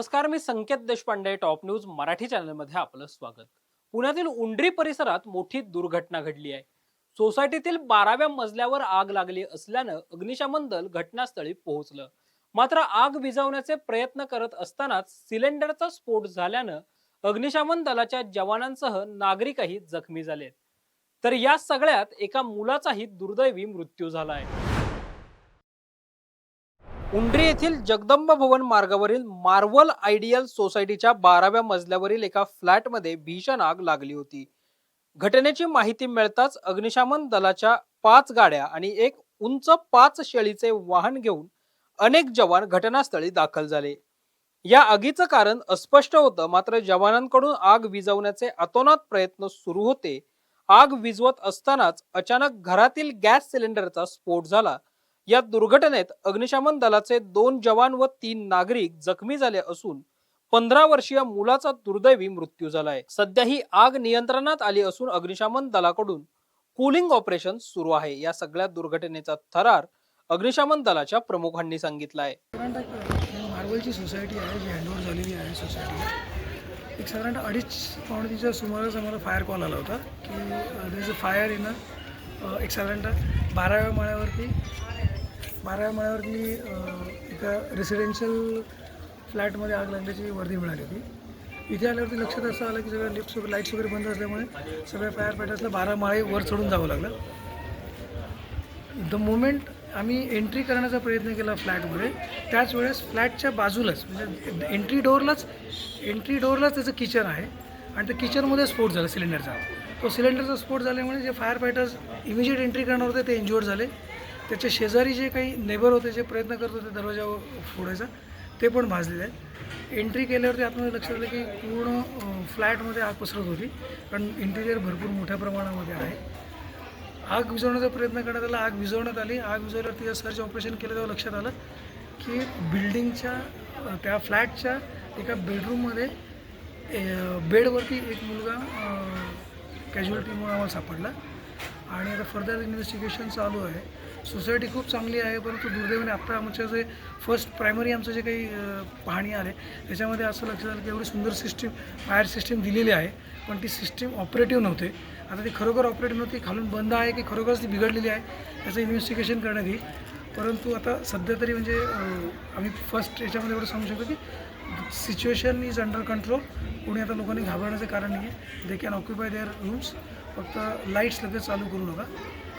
नमस्कार मी Sanket Deshpande top news Marathi चॅनलमध्ये आपलं स्वागत. पुण्यातील उंडरी परिसरात मोठी दुर्घटना घडली आहे. सोसायटीतील बाराव्या मजल्यावर आग लागली असल्यानं अग्निशमन दल घटनास्थळी पोहोचलं. मात्र आग विझवण्याचे प्रयत्न करत असतानाच सिलेंडरचा स्फोट झाल्यानं अग्निशमन दलाच्या जवानांसह नागरिकही जखमी झालेत. तर या सगळ्यात एका मुलाचाही दुर्दैवी मृत्यू झाला आहे. उंड्री येथील जगदंब भवन मार्गावरील मार्वल आयडियल सोसायटीच्या बाराव्या मजल्यावरील एका फ्लॅटमध्ये भीषण आग लागली होती. घटनेची माहिती मिळताच अग्निशमन दलाच्या पाच गाड्या आणि एक उंच पाच शेळीचे वाहन घेऊन अनेक जवान घटनास्थळी दाखल झाले. या आगीचं कारण अस्पष्ट होतं मात्र जवानांकडून आग विझवण्याचे अतोनात प्रयत्न सुरू होते. आग विझवत असतानाच अचानक घरातील गॅस सिलेंडरचा स्फोट झाला या दुर्घटनेत अग्निशमन दलाचे दोन जवान व तीन नागरिक जखमी झाले असून पंधरा वर्षीय मुलाचा दुर्दैवी मृत्यू झाला आहे सध्या ही आग नियंत्रणात आली असून अग्निशमन दलाकडून कूलिंग ऑपरेशन सुरू आहे. या सगळ्या दुर्घटनेचा थरार अग्निशमन दलाच्या प्रमुखांनी सांगितला आहे मार्बलची सोसायटी आहे जी हँडओव्हर झालेली आहे सोसायटी एक साधारणतः अडीच पावणेच्या सुमारास आम्हाला फायर कॉल आला होता की is a fire in a एक साधारणतः बाराव्या माळ्यावरती बारा माळ्यावरती एका रेसिडेन्शियल फ्लॅटमध्ये आग लागल्याची वर्दी मिळाली होती. इथे आल्यावरती लक्षात असं आलं की सगळ्या लिफ्ट वगैरे लाईट्स वगैरे बंद असल्यामुळे सगळ्या फायर फायटर्सला बारा माळे वर चढून जावं लागलं. द मोमेंट आम्ही एंट्री करण्याचा प्रयत्न केला फ्लॅटमध्ये त्याच वेळेस फ्लॅटच्या बाजूलाच म्हणजे एंट्री डोअरलाच एंट्री डोअरलाच त्याचं किचन आहे. आणि त्या किचनमध्ये स्फोट झाला सिलेंडरचा तो सिलेंडरचा स्फोट झाल्यामुळे जे फायर फायटर्स इमिजिएट एंट्री करणार होते ते इंज्युअर्ड झाले. त्याच्या शेजारी जे काही नेबर होते जे प्रयत्न करत होते दरवाजा फोडायचा ते पण भाजलेले आहेत. एंट्री केल्यावरती आतमध्ये लक्षात आलं की पूर्ण फ्लॅटमध्ये आग पसरत होती कारण इंटिरियर भरपूर मोठ्या प्रमाणामध्ये आहे. आग विझवण्याचा प्रयत्न करण्यात आला आग विझवण्यात आली. आग विझवल्यावरती सर्च ऑपरेशन केलं तेव्हा लक्षात आलं की बिल्डिंगच्या त्या फ्लॅटच्या एका बेडरूममध्ये बेडवरती एक मुलगा कॅज्युअलिटी म्हणून आम्हाला सापडला. आणि आता फर्दर इन्व्हेस्टिगेशन चालू आहे. सोसायटी खूप चांगली आहे परंतु दुर्दैवाने आत्ता आमच्या जे फर्स्ट प्रायमरी आमचं जे काही पाहणी आले त्याच्यामध्ये असं लक्षात आलं की एवढी सुंदर सिस्टीम फायर सिस्टीम दिलेली आहे पण ती सिस्टीम ऑपरेटिव्ह नव्हते. आता ती खरोखर ऑपरेटिव्ह नव्हती खालून बंद आहे की खरोखरच ती बिघडलेली आहे त्याचं इन्व्हेस्टिगेशन करण्यात येईल. परंतु आता सध्या तरी म्हणजे आम्ही फर्स्ट याच्यामध्ये एवढं सांगू शकतो की सिच्युएशन इज अंडर कंट्रोल कोणी आता लोकांनी घाबरण्याचं कारण नाही आहे they can occupy their rooms फक्त लाईट्स लगेच चालू करू नका.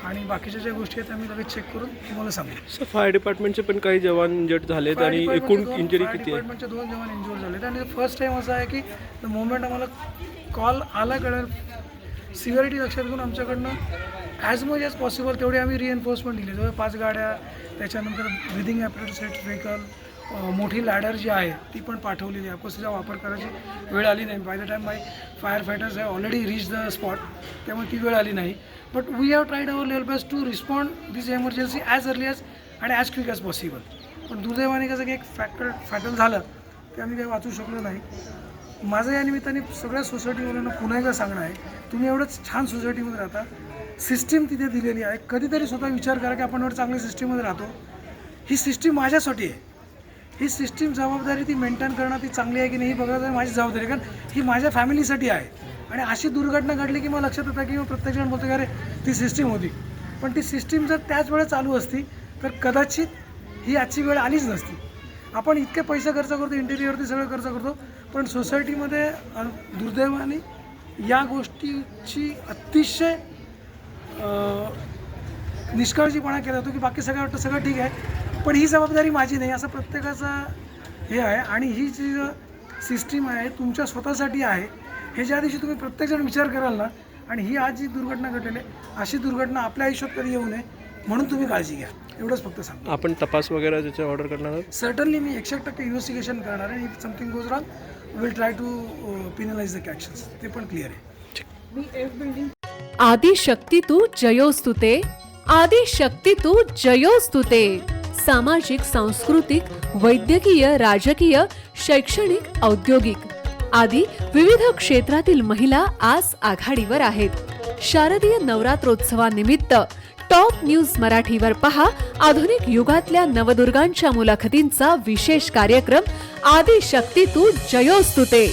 आणि बाकीच्या ज्या गोष्टी आहेत त्या आम्ही लगेच चेक करून तुम्हाला सांगू सर फायर डिपार्टमेंटचे पण काही जवान इंजर्ड झालेत आणि एकूण इंजरी किती आहे? डिपार्टमेंटचे दोन जवान इंजुअर झाले आणि फर्स्ट टाइम असं आहे की द मोमेंट आम्हाला कॉल आला कळेल. सिव्हिरिटी लक्षात घेऊन आमच्याकडनं ॲज मच ॲज पॉसिबल तेवढे आम्ही रिएन्फोर्समेंट दिले. जवळ पाच गाड्या त्याच्यानंतर ब्रिदिंग ॲपरेटस व्हेकल मोठी लॅडर जी आहे ती पण पाठवलेली आहे. ऑफकोर्स तिचा वापर करायची वेळ आली नाही. By the time my fire fighters have already reach the spot त्यामुळे ती वेळ आली नाही. But we have tried our level best to respond this emergency as early as आणि ॲज क्विक ॲज पॉसिबल पण दुर्दैवाने कसं की एक फॅक्टर फॅटल झालं ते आम्ही काही वाचू शकलो नाही. माझं या निमित्ताने सगळ्या सोसायटीवाल्यांना पुन्हा एकदा सांगणं आहे तुम्ही एवढंच छान सोसायटीमध्ये राहता. सिस्टीम तिथे दिलेली आहे. कधीतरी स्वतः विचार करा की आपण एवढं चांगल्या सिस्टीममध्ये राहतो. ही सिस्टीम माझ्यासाठी आहे. ही सिस्टीम जबाबदारी ती मेंटेन करणं ती चांगली आहे की नाही ही बघायला माझी जबाबदारी कारण ही माझ्या फॅमिलीसाठी आहे. आणि अशी दुर्घटना घडली की मला लक्षात येतं की मग प्रत्येकजण बोलतो की अरे ती सिस्टीम होती. पण ती सिस्टीम जर त्याच वेळेस चालू असती तर कदाचित ही आजची वेळ आलीच नसती. आपण इतके पैसे खर्च करतो इंटेरियरवरती सगळं खर्च करतो पण सोसायटीमध्ये दुर्दैवाने या गोष्टीची अतिशय निष्काळजीपणा केला जातो की बाकी सगळं वाटतं सगळं ठीक आहे. पण ही जबाबदारी माझी नाही असं प्रत्येकाचा हे आहे. आणि ही जी सिस्टीम आहे तुमच्या स्वतःसाठी आहे. हे ज्या दिवशी तुम्ही प्रत्येकजण विचार कराल ना आणि ही आज जी दुर्घटना घडलेली आहे अशी दुर्घटना आपल्या आयुष्यात कधी येऊ नये म्हणून तुम्ही काळजी घ्या. एवढंच फक्त सांगतो. आपण तपास वगैरे त्याचे ऑर्डर करणार आहोत? सर्टनली मी एकशे एक टक्के इन्व्हेस्टिगेशन करणार आहे. If something goes wrong will try to penalise the actions ते पण क्लिअर आहे. आदि शक्ती तू जयोस्तुते आदि शक्ती तू जयोस्तुते. सामाजिक सांस्कृतिक वैद्यकीय राजकीय शैक्षणिक औद्योगिक आदी विविध क्षेत्रातील महिला आज आघाडीवर आहेत. शारदीय नवरात्रोत्सवानिमित्त टॉप न्यूज मराठीवर पहा आधुनिक युगातल्या नवदुर्गांच्या मुलाखतींचा विशेष कार्यक्रम आदिशक्ती तू जयोस्तुते.